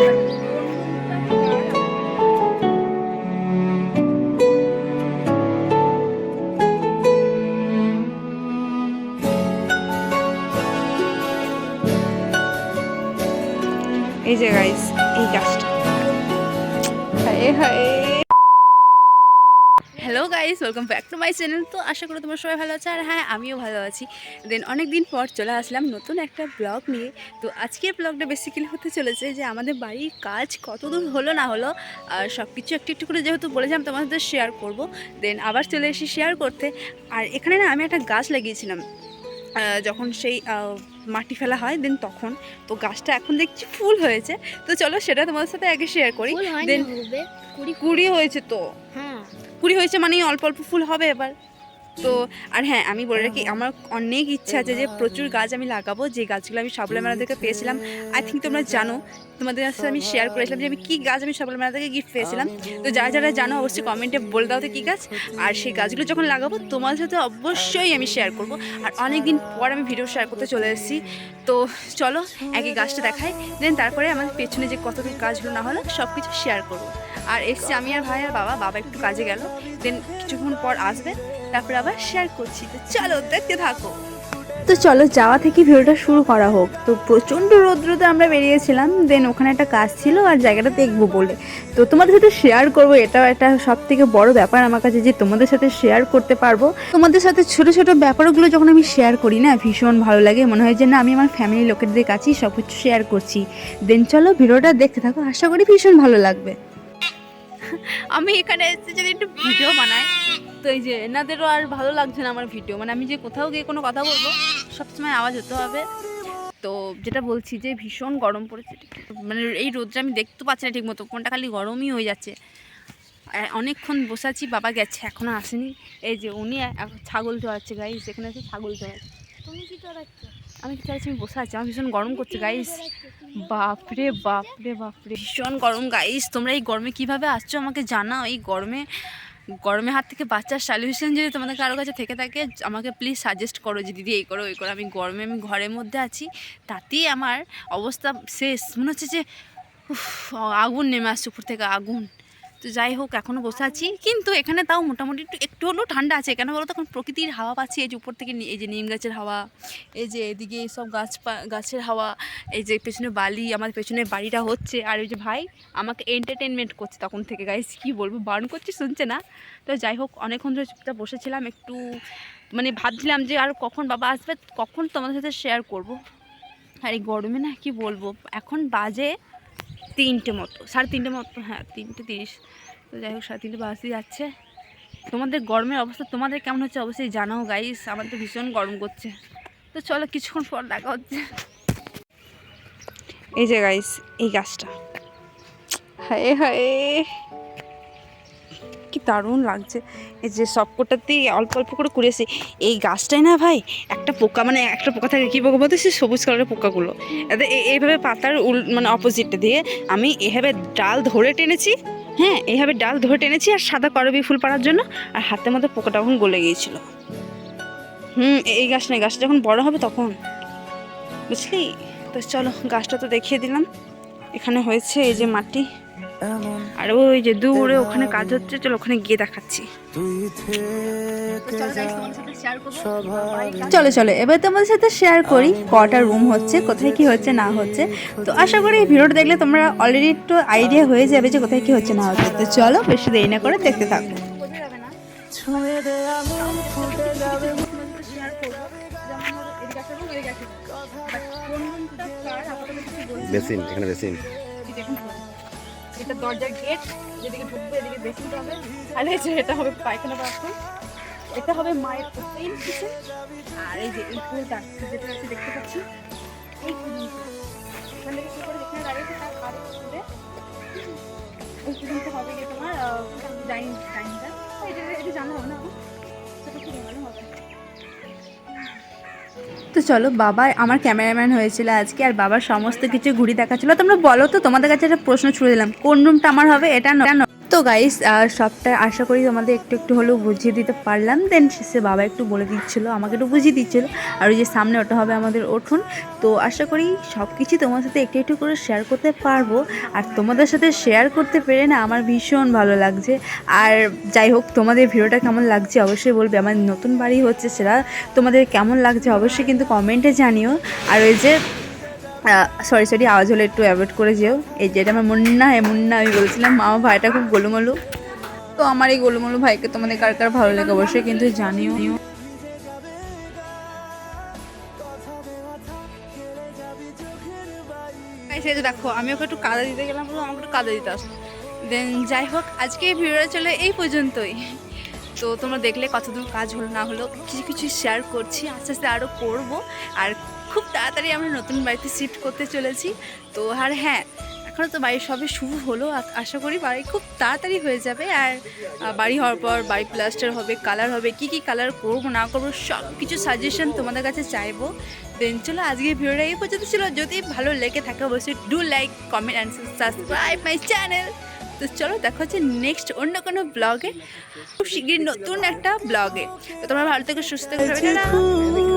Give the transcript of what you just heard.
এই যে গাইস এই গাছটা hi hi hello guys welcome back to my channel তো আশা করি তোমরা সবাই ভালো আছো আর হ্যাঁ আমিও ভালো আছি। দেন অনেক দিন পর চলে আসলাম নতুন একটা ব্লগ নিয়ে। তো আজকের ব্লগটা বেসিক্যালি হতে চলেছে যে আমাদের বাড়ির কাজ কতদূর হলো না হলো আর সব কিছু একটু একটু করে যেহেতু বলেছিলাম তোমাদের সাথে শেয়ার করব। দেন আবার চলে এসে শেয়ার করতে। আর এখানে না আমি একটা গাছ লাগিয়েছিলাম। যখন সেই মাটি ফেলা হয় দেন তখন। তো গাছটা এখন দেখছি ফুল হয়েছে। তো চলো সেটা তোমাদের সাথে আগে শেয়ার করি। দেন কুড়ি হয়েছে তো। হ্যাঁ কুড়ি হয়েছে মানে অল্প অল্প ফুল হবে এবার। তো আর হ্যাঁ আমি বলে রাখি আমার অনেক ইচ্ছা আছে যে প্রচুর গাছ আমি লাগাবো যে গাছগুলো আমি সাবলা মেলা থেকে পেয়েছিলাম। আই থিঙ্ক তোমরা জানো তোমাদের সাথে আমি শেয়ার করেছিলাম যে আমি কী গাছ আমি সাবলা মেলা থেকে গিফট পেয়েছিলাম। তো যারা যারা জানো অবশ্যই কমেন্টে বলে দাও তো কী গাছ। আর সেই গাছগুলো যখন লাগাবো তোমাদের সাথে অবশ্যই আমি শেয়ার করব। আর অনেক দিন পর আমি ভিডিও শেয়ার করতে চলে এসেছি। তো চলো একই গাছটা দেখাই দেন তারপরে আমাদের পেছনে যে কতটুকু গাছগুলো না হলো সব কিছু শেয়ার করব। আর এসছি আমি আর ভাই আর বাবা বাবা একটু কাজে গেল দেন কিছুক্ষণ পর আসবে। তারপরে আবার শেয়ার করছি। তো চলো দেখতে থাকো। তো চলো যাওয়া থেকে ভিডিওটা শুরু করা হোক। তো প্রচণ্ড রৌদ্রতে আমরা বেরিয়েছিলাম। দেন ওখানে একটা কাজ ছিল আর জায়গাটা দেখব বলে। তো তোমাদের সাথে শেয়ার করব এটাও একটা সব থেকে বড় ব্যাপার আমার কাছে যে তোমাদের সাথে শেয়ার করতে পারব। তোমাদের সাথে ছোট ছোট ব্যাপারগুলো যখন আমি শেয়ার করি না ভীষণ ভালো লাগে। মনে হয় যে না আমি আমার ফ্যামিলি লোকেদের কাছেই সব কিছু শেয়ার করছি। দেন চলো ভিডিওটা দেখতে থাকো। আশা করি ভীষণ ভালো লাগবে। আমি এখানে এসে যদি একটু ভিডিও বানাই। তো এই যে এনাদেরও আর ভালো লাগছে না আমার ভিডিও। মানে আমি যে কোথাও গিয়ে কোনো কথা বলব সবসময় আওয়াজ হতে হবে। তো যেটা বলছি যে ভীষণ গরম পড়েছে। মানে এই রোদটা আমি দেখতে পাচ্ছি না ঠিক মতো কোনটা খালি গরমই হয়ে যাচ্ছে। অনেকক্ষণ বসে আছি বাবা গেছে এখনও আসেনি। এই যে উনি ছাগল চড়াচ্ছে গাইস এখানে আছে ছাগল চড়াচ্ছে তুমি কি চড়াচ্ছ আমি কি চাইছি আমি বসে আছি আমার ভীষণ গরম করছে গাইস বাপরে বাপরে বাপরে। ভীষণ গরম গাইস তোমরা এই গরমে কীভাবে আসছো আমাকে জানাও এই গরমে গরমের হাত থেকে বাচ্চার সলিউশন যদি তোমাদের কারোর কাছে থেকে থাকে, আমাকে প্লিজ সাজেস্ট করো যে, দিদি, এই করো ওই করো, আমি গরমে, আমি ঘরের মধ্যে আছি। তাতেই আমার অবস্থা শেষ। মনে হচ্ছে যে আগুন নেমে আসছে উপর থেকে, আগুন। তো যাই হোক এখনও বসে আছি। কিন্তু এখানে তাও মোটামুটি একটু একটু হলেও ঠান্ডা আছে। কেন বলো তখন প্রকৃতির হাওয়া পাচ্ছি। এই যে উপর থেকে এই যে নিম গাছের হাওয়া, এই যে এদিকে সব গাছ গাছের হাওয়া, এই যে পেছনে বালি, আমার পেছনে বাড়িটা হচ্ছে। আর ওই যে ভাই আমাকে এন্টারটেনমেন্ট করছে তখন থেকে। গাইস কী বলব? বারণ করছি, শুনছে না? তো যাই হোক, অনেকক্ষণ ধরে চুপচাপ বসেছিলাম। একটু মানে ভাবছিলাম যে আর কখন বাবা আসবে? কখন তোমাদের সাথে শেয়ার করব? আর এই গরমে না কি বলব? এখন বাজে তিনটে মতো, সাড়ে তিনটে মতো হ্যাঁ তিনটে তিরিশ। তো যাই হোক, সাড়ে তিনটে বাসই যাচ্ছে। তোমাদের গরমের অবস্থা তোমাদের কেমন হচ্ছে অবশ্যই জানাও গাইস আমার তো ভীষণ গরম করছে। তো চলো, কিছুক্ষণ পর দেখা হচ্ছে। এই যে গাইস এই গাছটা। হায় হায়। দারুণ লাগছে। এই যে সবকটাতেই অল্প অল্প করে কুড়িয়েছে এই গাছটাই না ভাই, একটা পোকা মানে একটা পোকা থাকে, কী পোকা বলতে সে সবুজ কালারের পোকাগুলো। এইভাবে পাতার উল মানে অপোজিটটা দিয়ে আমি এভাবে ডাল ধরে টেনেছি হ্যাঁ এইভাবে ডাল ধরে টেনেছি আর সাদা করবি ফুল পাড়ার জন্য, আর হাতের মধ্যে পোকাটা তখন গলে গিয়েছিল। হুম এই গাছ নয় গাছটা যখন বড় হবে তখন। বুঝলি? তো চলো, গাছটা তো দেখিয়ে দিলাম। এখানে হয়েছে এই যে মাটি। আর ওই যে দূরে ওখানে কাজ হচ্ছে চলো ওখানে গিয়ে দেখাচ্ছি। চলো চলো এবার তোমাদের সাথে শেয়ার করি কটা রুম হচ্ছে কোথায় কি হচ্ছে না হচ্ছে। তো আশা করি এই ভিডিওটা দেখলে তোমরা অলরেডি একটু আইডিয়া হয়ে যাবে যে কোথায় কি হচ্ছে না হচ্ছে। তো চলো বেশি দেরি না করে দেখতে থাকো। বেসিন এখানে বেসিন। এটা দরজার গেট যেদিকে ঢুকবে এদিকে বেসিনটা হবে। আর এই যে এটা হবে পায়খানা বাথরুম এটা হবে মায়ের ওপেন কিচেন। আর এই যে এই ফুলটা যেটা আছে দেখতে পাচ্ছি। এই এখান থেকে শুরু করে যেখানে দাঁড়িয়েছে তার আর দূরে ওই পর্যন্ত হবে গিয়ে তোমার ডাইনিং ডাইনিংটা এটা এটা জানা হবে না? এখন? সেটা কি হবে। তো চলো, বাবা আমার ক্যামেরাম্যান হয়েছিল আজকে আর বাবার সমস্ত কিছু ঘুরি দেখাচ্ছিল। তোমরা বলো তো, তোমাদের কাছে একটা প্রশ্ন ছুড়ে দিলাম। কোন রুমটা আমার হবে, এটা তো গাইস সবটা আশা করি তোমাদের একটু একটু হলেও বুঝিয়ে দিতে পারলাম। দেন সে বাবা একটু বলে দিচ্ছিল, আমাকে একটু বুঝিয়ে দিচ্ছিল। আর ওই যে সামনে ওটা হবে আমাদের উঠোন। তো আশা করি সব কিছু তোমার সাথে একটু একটু করে শেয়ার করতে পারব। আর তোমাদের সাথে শেয়ার করতে পেরে না আমার ভীষণ ভালো লাগছে। আর যাই হোক, তোমাদের ভিডিওটা কেমন লাগছে অবশ্যই বলবে। আমার নতুন বাড়ি হচ্ছে সেটা তোমাদের কেমন লাগছে অবশ্যই কিন্তু কমেন্টে জানিও। আর ওই যে সরি সরি আওয়াজ হলে একটু অ্যাভয়েড করে যেও। এই যে এটা আমার মুন্না হ্যাঁ মুন্না আমি বলছিলাম মা ভাইটা খুব গোলুমলু। তো আমার এই গোলুমলু ভাইকে তোমাদের কার কার ভালো লাগে অবশ্যই কিন্তু জানিও। সেই তো দেখো, আমি ওকে একটু কাদা দিতে গেলাম বলে আমাকে একটু কাদা দিতে আসলো দেন যাই হোক, আজকে এই ভিডিওটা চলে এই পর্যন্তই। তো তোমরা দেখলে কতদূর কাজ হলো না হলো, কিছু কিছু শেয়ার করছি, আস্তে আস্তে আরও করব। আর খুব তাড়াতাড়ি আমরা নতুন বাড়িতে শিফট করতে চলেছি। তো আর হ্যাঁ এখনও তো বাড়ির সবে শুরু হলো। আশা করি বাড়ি খুব তাড়াতাড়ি হয়ে যাবে। আর বাড়ি হওয়ার পর বাড়ি প্লাস্টার হবে কালার হবে, কি কি কালার করব, না করব সব কিছু সাজেশন তোমাদের কাছে চাইব। দেন চলো আজকে ভিডিওটা এই পর্যন্ত ছিল। যদি ভালো লেগে থাকে অবশ্যই do like comment and subscribe my channel তো চলো দেখা হচ্ছে নেক্সট অন্য কোনো ব্লগে খুব শীঘ্রই নতুন একটা ব্লগে তো তোমরা ভালো থেকে, সুস্থ থেকে